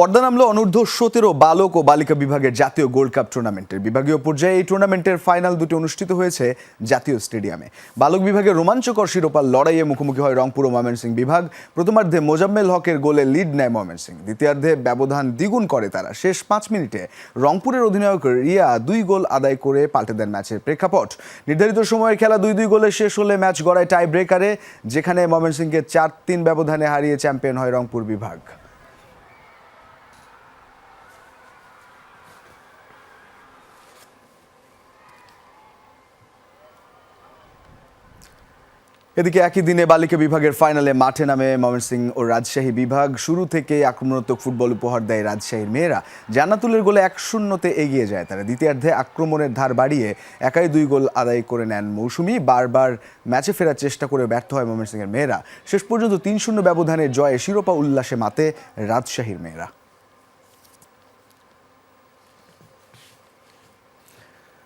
পর্দা নামলো অনূর্ধ্ব সতেরো বালক ও বালিকা বিভাগের জাতীয় গোল্ড কাপ টুর্নামেন্টের বিভাগীয় পর্যায়ে এই টুর্নামেন্টের ফাইনাল দুটি অনুষ্ঠিত হয়েছে জাতীয় স্টেডিয়ামে। বালক বিভাগের রোমাঞ্চকর শিরোপার লড়াইয়ে মুখোমুখি হয় রংপুর ও ময়মনসিংহ বিভাগ। প্রথমার্ধে মোজাম্মেল হকের গোলে লিড নেয় ময়মনসিংহ। দ্বিতীয়ার্ধে ব্যবধান দ্বিগুণ করে তারা। শেষ পাঁচ মিনিটে রংপুরের অধিনায়ক রিয়া দুই গোল আদায় করে পাল্টে দেন ম্যাচের প্রেক্ষাপট। নির্ধারিত সময়ে খেলা দুই দুই গোলে শেষ হলে ম্যাচ গড়ায় টাই ব্রেকারে যেখানে ময়মনসিংহকে চার তিন ব্যবধানে হারিয়ে চ্যাম্পিয়ন হয় রংপুর বিভাগ। এদিকে একই দিনে বালিকা বিভাগের ফাইনালে মাঠে নামে ময়মনসিংহ ও রাজশাহী বিভাগ। শুরু থেকে আক্রমণাত্মক ফুটবল উপহার দেয় রাজশাহীর মেয়েরা। জান্নাতুলের গোলে এক শূন্যতে এগিয়ে যায় তারা। দ্বিতীয়ার্ধে আক্রমণের ধার বাড়িয়ে একাই দুই গোল আদায় করে নেন মৌসুমি। বারবার ম্যাচে ফেরার চেষ্টা করে ব্যর্থ হয় ময়মনসিংহের মেয়েরা। শেষ পর্যন্ত তিন শূন্য ব্যবধানে জয়ে শিরোপা উল্লাসে মাতে রাজশাহীর মেয়েরা।